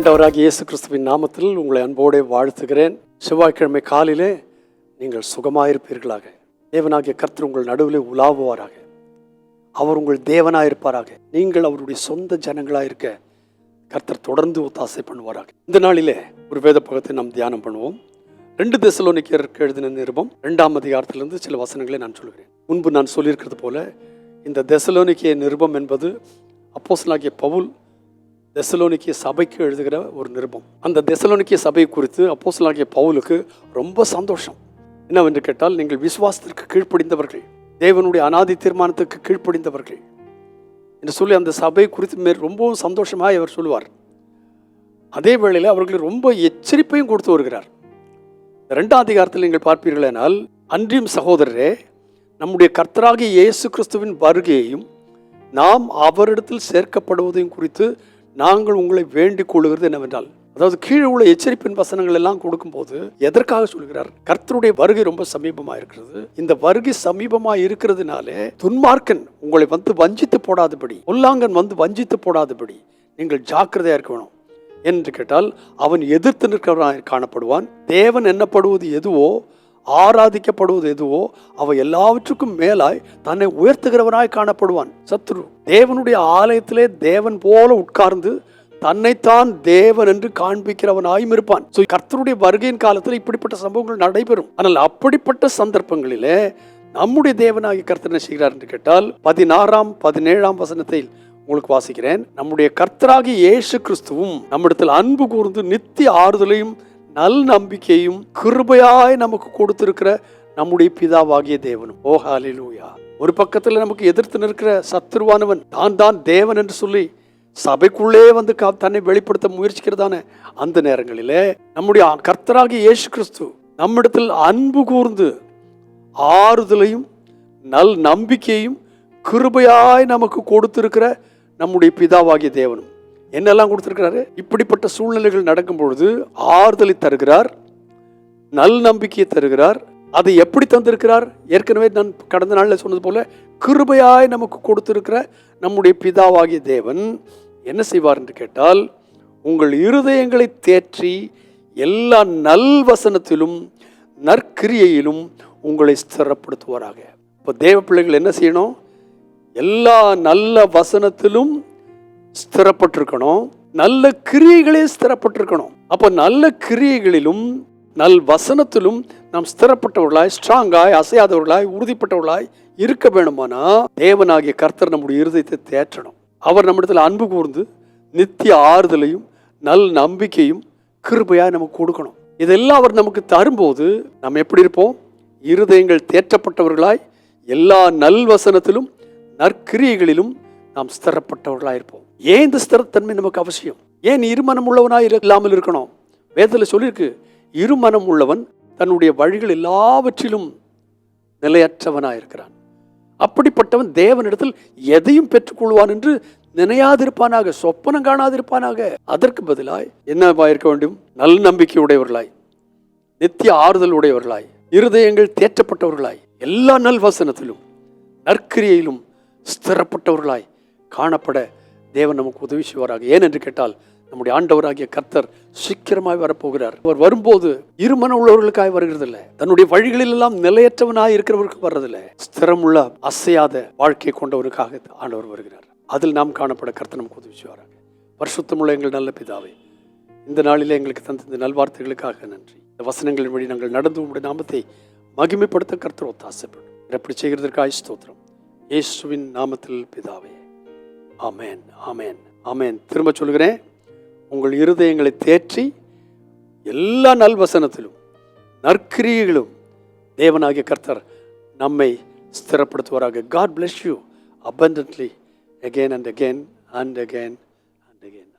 ஆண்டவராக இயேசு கிறிஸ்துவின் நாமத்தில் உங்களை அன்போடு வாழ்த்துகிறேன். செவ்வாய்க்கிழமை காலிலே நீங்கள் சுகமாயிருப்பீர்களாக. தேவனாகிய கர்த்தர் உங்கள் நடுவிலே உலாவுவாராக. அவர் உங்கள் தேவனாயிருப்பாராக. நீங்கள் அவருடைய சொந்த ஜனங்களாக இருக்க கர்த்தர் தொடர்ந்து ஒத்தாசை பண்ணுவாராக. இந்த நாளிலே ஒரு வேத பகத்தை நாம் தியானம் பண்ணுவோம். ரெண்டு தெசலோனிக்கருக்கு எழுதின நிருபம் ரெண்டாம் அதிகாரத்திலிருந்து சில வசனங்களை நான் சொல்கிறேன். முன்பு நான் சொல்லியிருக்கிறது போல இந்த தெசலோனிக்கிய நிருபம் என்பது அப்போஸ்தலனாகிய பவுல் தெசலோனிக்கிய சபைக்கு எழுதுகிற ஒரு நிருபம். அந்த தெசலோனிக்கிய சபை குறித்து அப்போசலாகிய பவுலுக்கு ரொம்ப சந்தோஷம். என்னவென்று கேட்டால் நீங்கள் விசுவாசத்திற்கு கீழ்ப்படிந்தவர்கள் தேவனுடைய அனாதி தீர்மானத்துக்கு கீழ்ப்படிந்தவர்கள் என்று சொல்லி அந்த சபை குறித்து ரொம்பவும் சந்தோஷமாக அவர் சொல்லுவார். அதே வேளையில் அவர்களுக்கு ரொம்ப எச்சரிப்பையும் கொடுத்து வருகிறார். ரெண்டாம் அதிகாரத்தில் நீங்கள் பார்ப்பீர்களானால் அன்றியும் சகோதரரே நம்முடைய கர்த்தராகிய இயேசு கிறிஸ்துவின் வருகையையும் நாம் அவரிடத்தில் சேர்க்கப்படுவதையும் குறித்து நாங்கள் உங்களை வேண்டிக் கொள்கிறது என்னவென்றால் அதாவது கீழே உள்ள எச்சரிப்பின் வசனங்கள் எல்லாம் கொடுக்கும்போது எதற்காக சொல்கிறார்? கர்த்தருடைய வருகை ரொம்ப சமீபமா இருக்கிறது. இந்த வருகை சமீபமா இருக்கிறதுனாலே துன்மார்க்கன் உங்களை வந்து வஞ்சித்து போடாதபடி ஒல்லாங்கன் வந்து வஞ்சித்து போடாதபடி நீங்கள் ஜாக்கிரதையா இருக்க வேணும். என்று கேட்டால் அவன் எதிர்த்து நிற்கிறவனாய் காணப்படுவான். தேவன் என்னப்படுவது எதுவோ ஆராதிக்கப்படுவது எதுவோ அவ எல்லாவற்றுக்கும் மேலாய் தன்னை உயர்த்துகிறவனாய் காணப்படுவான். சத்ரு தேவனுடைய ஆலயத்திலே தேவன் போல உட்கார்ந்து தன்னைத்தான் தேவன் என்று காண்பிக்கிறவனாயும் இருப்பான். ஸோ கர்த்தருடைய வருகையின் காலத்தில் இப்படிப்பட்ட சம்பவங்கள் நடைபெறும். ஆனால் அப்படிப்பட்ட சந்தர்ப்பங்களிலே நம்முடைய தேவனாகிய கர்த்தர் என்ன செய்கிறார் என்று கேட்டால் பதினாறாம் பதினேழாம் வசனத்தில் உங்களுக்கு வாசிக்கிறேன். நம்முடைய கர்த்தராகிய இயேசு கிறிஸ்துவும் நம்மிடத்தில் அன்பு கூர்ந்து நித்திய ஆறுதலையும் நல் நம்பிக்கையும் கிருபையாய் நமக்கு கொடுத்திருக்கிற நம்முடைய பிதாவாகிய தேவனும். ஓஹாலிலூயா ஒரு பக்கத்தில் நமக்கு எதிர்த்து நிற்கிற சத்துருவானவன் தான் தான் தேவன் என்று சொல்லி சபைக்குள்ளே வந்து கா- தன்னை வெளிப்படுத்த முயற்சிக்கிறதான அந்த நேரங்களிலே நம்முடைய கர்த்தராகிய இயேசு கிறிஸ்து நம்மிடத்தில் அன்பு கூர்ந்து ஆறுதலையும் நல் நம்பிக்கையும் கிருபையாய் நமக்கு கொடுத்திருக்கிற நம்முடைய பிதாவாகிய தேவனும். என்னெல்லாம் கொடுத்துருக்கிறாரு? இப்படிப்பட்ட சூழ்நிலைகள் நடக்கும் பொழுது ஆறுதலை தருகிறார் நல் நம்பிக்கையை தருகிறார். அதை எப்படி தந்திருக்கிறார்? ஏற்கனவே நான் கடந்த நாளில் சொன்னது போல கிருபையாய் நமக்கு கொடுத்திருக்கிற நம்முடைய பிதாவாகிய தேவன் என்ன செய்வார் என்று கேட்டால் உங்கள் இருதயங்களை தேற்றி எல்லா நல்வசனத்திலும் நற்கிரியையிலும் உங்களை ஸ்திரப்படுத்துவாராக. இப்போ தேவ பிள்ளைகள் என்ன செய்யணும்? எல்லா நல்ல வசனத்திலும் ஸ்திரப்பட்டிருக்கணும். நல்ல கிரியைகளே ஸ்திரப்பட்டிருக்கணும். அப்போ நல்ல கிரியைகளிலும் நல் வசனத்திலும் நாம் ஸ்திரப்பட்டவர்களாய் ஸ்ட்ராங்காய் அசையாதவர்களாய் உறுதிப்பட்டவர்களாய் இருக்க வேணுமானா தேவனாகிய கர்த்தர் நம்முடைய இருதயத்தை தேற்றணும். அவர் நம்மிடத்தில் அன்பு கூர்ந்து நித்திய ஆறுதலையும் நல் நம்பிக்கையும் கிருபையாக நமக்கு கொடுக்கணும். இதெல்லாம் அவர் நமக்கு தரும்போது நம்ம எப்படி இருப்போம்? இருதயங்கள் தேற்றப்பட்டவர்களாய் எல்லா நல்வசனத்திலும் நற்கிரியைகளிலும் நாம் ஸ்திரப்பட்டவர்களாக இருப்போம். ஏன் இந்த ஸ்திரத்தன்மை நமக்கு அவசியம்? ஏன் இருமனம் உள்ளவனாக இல்லாமல் இருக்கணும்? வேதத்தில் சொல்லியிருக்கு இருமனம் உள்ளவன் தன்னுடைய வழிகள் எல்லாவற்றிலும் நிலையற்றவனாக இருக்கிறான். அப்படிப்பட்டவன் தேவனிடத்தில் எதையும் பெற்றுக்கொள்வான் என்று நினையாதிருப்பானாக சொப்பனம் காணாதிருப்பானாக. அதற்கு பதிலாய் என்னவா இருக்க வேண்டும்? நல் நம்பிக்கை உடையவர்களாய் நித்திய ஆறுதல் உடையவர்களாய் இருதயங்கள் தேற்றப்பட்டவர்களாய் எல்லா நல் வசனத்திலும் நற்கிரியையிலும் ஸ்திரப்பட்டவர்களாய் காணப்பட தேவன் நமக்கு உதவி செய்வாராக ஏன் என்று கேட்டால் நம்முடைய ஆண்டவராகிய கர்த்தர் சீக்கிரமாய் வரப்போகிறார். அவர் வரும்போது இருமன உள்ளவர்களுக்காக வருகிறதில்ல. தன்னுடைய வழிகளில் எல்லாம் நிலையற்றவனாக இருக்கிறவருக்கு வர்றதில்ல. ஸ்திரமுள்ள அசையாத வாழ்க்கையை கொண்டவருக்காக ஆண்டவர் வருகிறார். அதில் நாம் காணப்பட கர்த்தர் நமக்கு உதவி செய்வாராக வருஷத்தமுள்ள எங்கள் நல்ல பிதாவை இந்த நாளிலே எங்களுக்கு தந்த இந்த நல்வார்த்தைகளுக்காக நன்றி. இந்த வசனங்களின் வழி நாங்கள் நடந்து உங்களுடைய நாமத்தை மகிமைப்படுத்த கர்த்தர் ஒத்தாசைப்படும் இப்படி செய்கிறதற்காக ஸ்தோத்திரம். இயேசுவின் நாமத்தில் பிதாவே. ஆமேன் ஆமேன் ஆமேன். திரும்ப சொல்கிறேன் உங்கள் இருதயங்களை தேற்றி எல்லா நல்வசனத்திலும் நற்கிரியைகளும் தேவனாகிய கர்த்தர் நம்மை ஸ்திரப்படுத்துவாராக. God bless you abundantly again and again and again and again